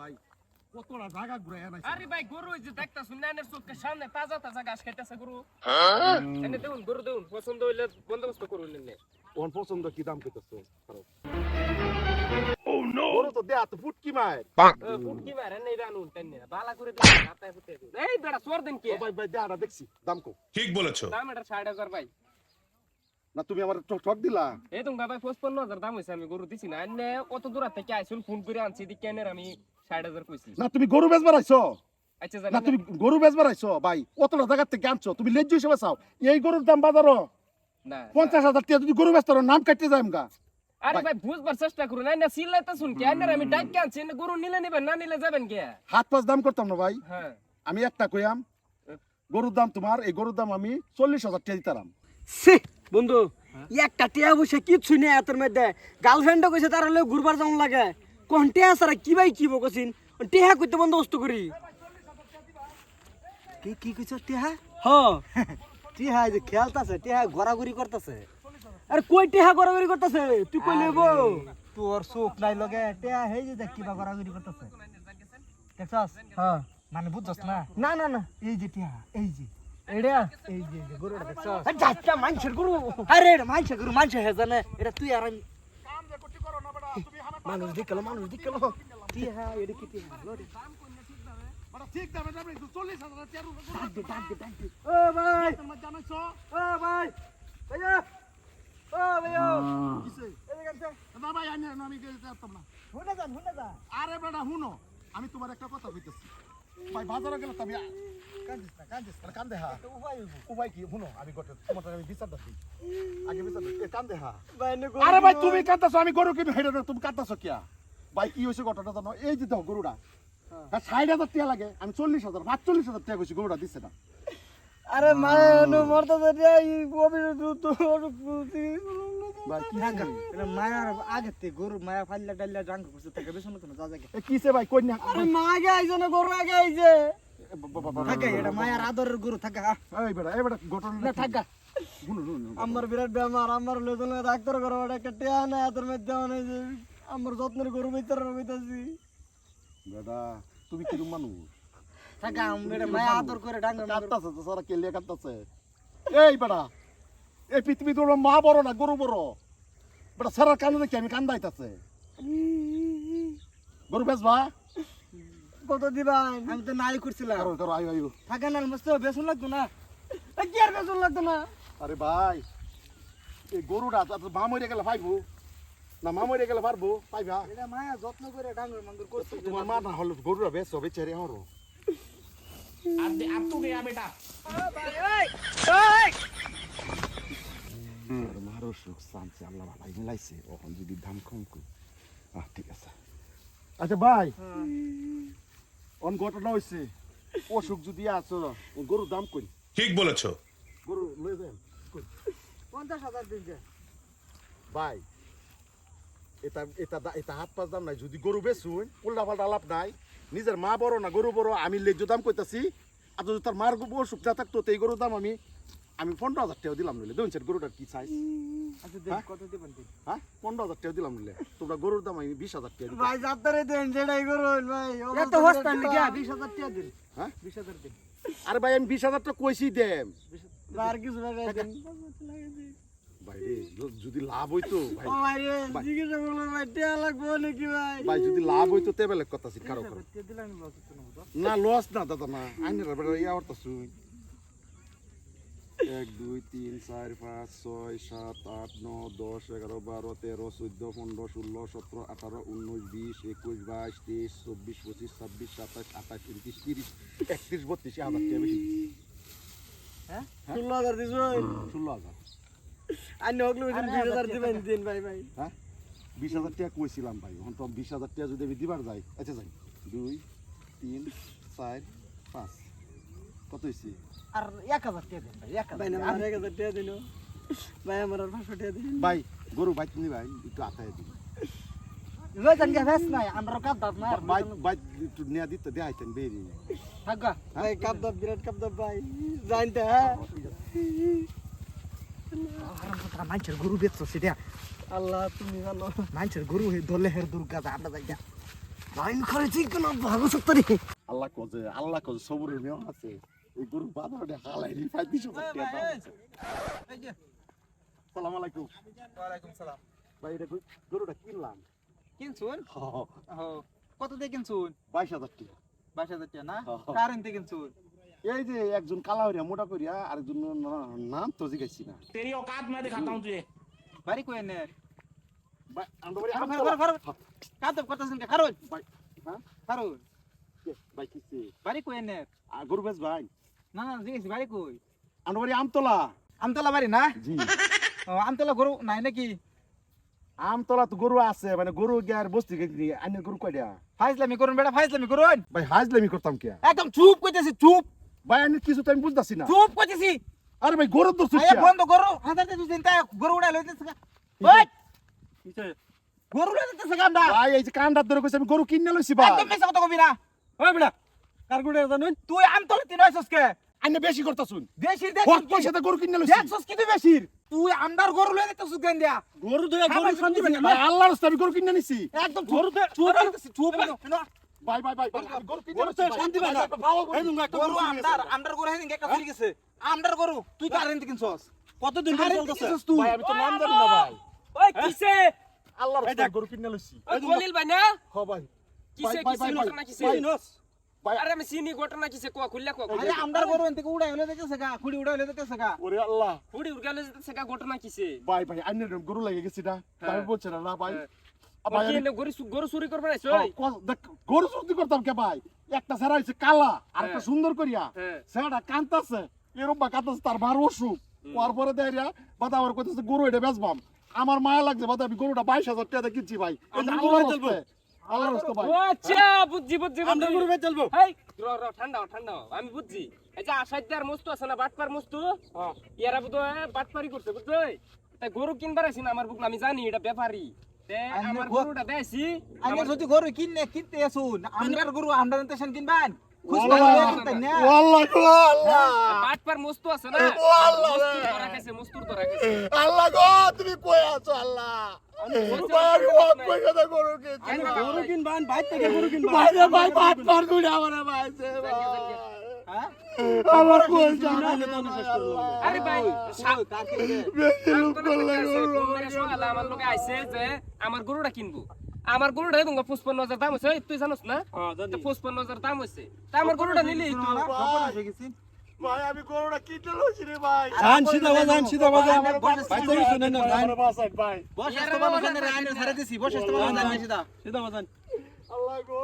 ভাই কতটা জায়গা ঘুরে আনাইছে। আরে ভাই গরু ওই যে দেখতা সামনে তাজা তাজা ঘাস খাইতেছে গরু। এনে দেখুন গরু দেখুন পছন্দ হইলে বন্দোবস্ত করুন এনে। পছন্দ কি দাম কইতেছে? ও নো ওরে তো দেয়া তো ফুটকি মার। ফুটকি মারে রানুন তেনে বালা করে দিন হাতায় ফুটে দিন। এই বেটা সোর দিন কি? ভাই ভাই দেয়াটা দেখছি দাম কো ঠিক বলেছ। দাম এটা ষাট হাজার ভাই। না তুমি আমার ঠক দিলা? এই তুমি ভাই পঁচপন্ন হাজার দাম হয়েছে আমি গরু দিছি না। এনে কত দূর থেকে আইসুন ফোন করে আনছি দি কেনের আমি। না তুমি গরু বেচবার আইছো? আচ্ছা না তুমি গরু বেচবার আইছো? ভাই কতটা জায়গা থেকে আনছো। তুমি লেজ্জ হিসেবে চাও। এই গরুর দাম বাজারও পঞ্চাশ হাজার টাকা যদি গরু বেচতার নাম কাটতে যাই গা আরে ভাই। ভাই বুঝবার চেষ্টা করুন। এনে সিলাইতে শুন কি এনে আমি ডাক আনছি গরু নিলে নিবেন না নিলে যাবেন কে? হাত পাঁচ দাম করতাম না ভাই। হ্যাঁ। আমি একটা কইয়াম গরুর দাম তোমার এই গরুর দাম আমি চল্লিশ হাজার টাকা দিতাম বন্ধু একটা টিয়া বসে কিচ্ছু নেই এতর মধ্যে। গার্লফ্রেন্ডও কইছে তার হলে ঘুরবার যেমন লাগে। কোন টিয়া সারা কি ভাই কি বকছিন টিহা কইতে বন্দোবস্ত করি। কি কি কইছ টিহা? হ। টিহা এই যে খেলতাছে টিহা ঘোরাঘুরি করতেছে। আরে কই টিহা গড়াগড়ি করতেছে? তুই কই লেবো তোর চোখ নাই লগে টিহা হেই যে দেখ কিবা ঘোরাঘুরি করতেছে। দেখছস? হ্যাঁ মানে বুঝছস না? না না না এই যে টিহা এই যে। এটা এই যে এই যে গরুটা দেখছস? যাচ্ছা মানুষের গরু। আরে এটা মানুষের গরু মানুষের হে জানে এটা তুই আর আমি মানুষ দিকলো মানুষ দিকলো টিহা এটা কি টিহা ঠিক দামে দামে চল্লিশ হাজার টাকা ডাক দে ডাক দে ডাক দে। ও ভাই। জানাইছো ও ভাই। ভাইয়া। আরে বেটা শুনো আমি তোমার একটা কথা কইতেছি। ভাই বাজারে গেলে তো আমি কান্দিস না কান্দিস না কান্দে হা। উপায় উপায় কি? শুনো আমি গোটে তোমার আমি বিচার দিই আগে বিচার দিই কান্দে হা। আরে ভাই তুমি কাঁদতেছো আমি গরু কিনে হেঁটে না তুমি কাঁদতেছো কিয়া? ভাই কি হয়েছে ঘটনা জানো? এই যে দেখো গরুটা। হ্যাঁ। ষাট হাজার টাকা লাগে আমি চল্লিশ হাজার পাঁচচল্লিশ হাজার টাকা কইছি গরুটা দিচ্ছে না। আরে মায়ানো মরতে ভাই কি থাকা এটা মায়ার আগে তে গরু মায়া ফাইলা ডাইলা জাঙ্গ করছে থেকে বেশি না যা জায়গা এ কিসে ভাই কই না? আরে মা আগে আইছে না গরু আগে আইছে থাকা এটা মায়ার আদরের গরু থাকা এই বেটা এই বেটা ঘটনা না থাকা। শুনো শুনো আমার বিরাট বেমার আমার লোজন ডাক্তার ঘর ওটা কেটে আনে হাতের মধ্যে যে আমার যত্নের গরু ভিতরে রইতাছি বেটা তুমি কিরম মানুষ? থাকা এটা মায়া আদর করে ডাঙ্গ কাঁদতেছে তো সারা কেলিয়া এই বেটা এই পৃথিবী তোর মা বড় না গরু বড়। বেটা সারা কান্দে দেখি আমি কান্দাইতেছে গরু বেচবা? কত দিবান আমি তো নাই করছিলাম করো করো আয়ু আয়ু। থাকা না মস্ত বেসন লাগতো না। এ কি আর বেতন লাগতো না? আরে ভাই এই গরুটা তো মা মরে গেলে পাইবো। না মা মরে গেলে পারব পাইবা। এটা মায়া যত্ন করে ডাঙ্গর মাঙ্গর করছে। তোমার মা না হলে গরুটা বেচো বেচারে হরো আর। দে আর তুই গয়া বেটা। মারো সুখ আল্লাহ ভাই মিলাইছে। ওখান যদি দাম কম করি। আহ ঠিক আছে। আচ্ছা ভাই। অন ঘটনা হয়েছে অসুখ যদি আছো গরুর দাম করি ঠিক বলেছ। গরু লয়ে যান। পঞ্চাশ হাজার দিন ভাই এটা এটা এটা হাত পাঁচ দাম নাই। যদি গরু বেচুন উল্টা পাল্টা লাভ নাই। নিজের মা বড় না গরু বড় আমি লেজ্জ দাম কইতাছি। আর যদি তার মার গো- অসুখ না থাকতো তো এই গরুর দাম আমি আমি পনেরো হাজার টাকা দিলাম নিলে দেখুন গরুটার কি সাইজ আচ্ছা হ্যাঁ? হ্যাঁ? পনেরো হাজার টাকা দিলাম নিলে তোমরা গরুর দাম আমি বিশ হাজার টাকা ভাই যাত্রারে দেন যেটাই গরু ভাই। এত হস্তান লিখা বিশ হাজার টাকা দিন। হ্যাঁ? বিশ হাজার দিন। আরে ভাই আমি বিশ হাজার টাকা কইছি দেম আর কিছু ভাই দেন। ভাই যদি লাভ হইতো ভাই। যদি লাভ হইতো তে বেলেগ কথা কারও। হতো না লস না দাদা না। আইনের ইয়া হরতাছু এক দুই তিন চার পাঁচ ছয় সাত আট ন দশ এগারো বারো তেরো চোদ্দ পনেরো ষোলো সতেরো আঠারো উনিশ বিশ একুশ বাইশ তেইশ চব্বিশ পঁচিশ ছাব্বিশ সাতাশ আঠাশ উনত্রিশ তিরিশ একত্রিশ বত্রিশ হাজার টাকা বেশি। ষোলো হাজার দিস ষোলো হাজার। আর নকলে বিশ হাজার দিবেন দিন ভাই ভাই। হ্যাঁ? বিশ হাজার টাকা কইছিলাম ভাই এখন তো বিশ হাজার টাকা যদি আমি দিবার যাই আচ্ছা যাই। দুই তিন চার পাঁচ। কত হয়েছে আর এক হাজার টাকা দিন ভাই এক ভাই হাজার না আমার এক হাজার টাকা দিন ভাই আমার আর পাঁচশো টাকা দিন ভাই গরু বাইক নি ভাই একটু আতায় দিন। হ্যাঁ? মানুষের গরু বেচছো সেটা আল্লাহ তুমি ভালো। মানুষের গরু ধরলে হের দুর্গা আমরা যাই লাইন আল্লাহ কজে আল্লাহ কজে সবুরের মেয়ে আছে। এই হ্যাঁ, ভাই এটা গরুটা কিনলাম। কিনছুন? কত দিয়ে কিনছুন? বাইশ হাজার বাইশ হাজার না? কারেন্ট যে একজন কালা হরিয়া মোটা করিয়া আরেকজন নাম তো জিজ্ঞাসি না। তেরি অকাত না দেখাতাম তুই। বাড়ি কই নে কাদব করতেছেন কে ভাই। হ্যাঁ? ভাই কিছে বাড়ি কই নে গরু বেশ ভাই। না না জিজ্ঞেস বাড়ি কই? আমরা বাড়ি আমতলা। আমতলা বাড়ি না? জি। ও আমতলা গরু নাই নাকি? আমতলা তো গরু আছে মানে গরু গিয়ার বস্তি গেছি আইনের গরু কয়টা? ফাইজলামি করুন বেটা ফাইজলামি করুন। ভাই হাজলামি করতাম কে? একদম চুপ কইতেছি চুপ। ভাই আইনের কিছু তো আমি বুঝতেছি না। চুপ কইতেছি। আরে ভাই গরু তো আয়া বন্ধ টাকা দিন তাই গরু উড়াই লইতেছে ওই! গরু লইতেছে আমরা। ভাই এই যে কান্ডার ধরে কইছে আমি গরু কিনে লইছি ভাই। একদম মিছা কথা কবি না। ওই বেটা কার গরু জানুন তুই আমতলা তিন হইছস কে আইনে বেশি করতাছুন দেশির হক দেশ পয়সা দিয়ে গরু কিনে লইছি দেখছস কি তুই বেশির তুই আমদার গরু লই দিতেছিস কেন দিয়া গরু ধরে গরু শান্তি পাই ভাই আল্লাহর রাস্তায় গরু কিনে নিছি একদম গরু চুপ চুপ ভাই ভাই ভাই ভাই, গরু কিনে গরু লইছি শান্তি পাই এই নুঙ্গা একটা গরু গরু আমদার আমদার গরু হেদিন একটা চুরি গেছে আমদার গরু তুই কার কিনছস কতদিন ধরে তুই ভাই আমি তো নাম জানি না ভাই ওই কিসে আল্লাহর রাস্তায় গরু কিনে লইছি ওই খলিল ভাই না হ ভাই কিসে কিসে ভাই, কিসে ভাই, ভাই। আরে আমি চিনি ঘটনা কিসে কোয়া খুললা কোয়া আরে আমদার গরু এনতে উড়াই হলে দেখতেছে গা খুড়ি উড়াই হলে দেখতেছে গা ওরে আল্লাহ। ভাই ভাই আইনের গরু লাগে গেছি না? বলছে না না ভাই। কি এনে গরু গরু চুরি করবে না গরু চুরি করতাম কে ভাই? একটা ছাড়া হয়েছে কালা আর একটা হ্যাঁ। সুন্দর করিয়া। হ্যাঁ। সেটা কান্তাছে বা কান্তাছে তার বার অসুখ। হওয়ার পরে দেয় বাদা আবার কইতেছে গরু এটা বেচবাম। আমার মায়া লাগছে বাদা আমি গরুটা বাইশ হাজার টাকা কিনছি ভাই। আমরা গরু ভাই। আচ্ছা বুঝছি বুঝছি আমরা বুঝছি। গরু চলবো হেই র র ঠান্ডা ঠান্ডা আমি বুঝছি। এই যে আসাইদার মস্তু আছে না বাটপার মস্তু? ইয়ারা বুঝো বাটপারি করছে বুঝছ তাই গরু কিনবার আছি না আমার বুক আমি জানি এটা ব্যাপারী। আমার গরুটা দেছি আগে যদি গরু কিনলে কিনতে আসুন আমদার গরু আমদার এনতে সেন কিনবেন? আল্লাহ, গো, তুমি কই আছো আল্লাহ? আমার হ্যাঁ? জানা। আরে ভাই বেশি লোক করলে আমার লোকে আইছে যে আমার গরুটা কিনবো। আমার গরুটা তোমার পঁচপন্ন হাজার দাম হয়েছে তুই জানোস না? হ্যাঁ। পঁচপন্ন হাজার দাম হয়েছে তা আমার গরুটা নিলি তুই। খবর গেছি। ভাই আমি গরুটা কিনতে লইছি রে ভাই। যান সিধা বাজান সিধা বাজান। আমার বয়স বাইর না যান। আমার ভাই। বসে তো বাবা জানে আইনে দিছি বসে তো বাবা সিধা সিধা বাজান। আল্লাহ গো।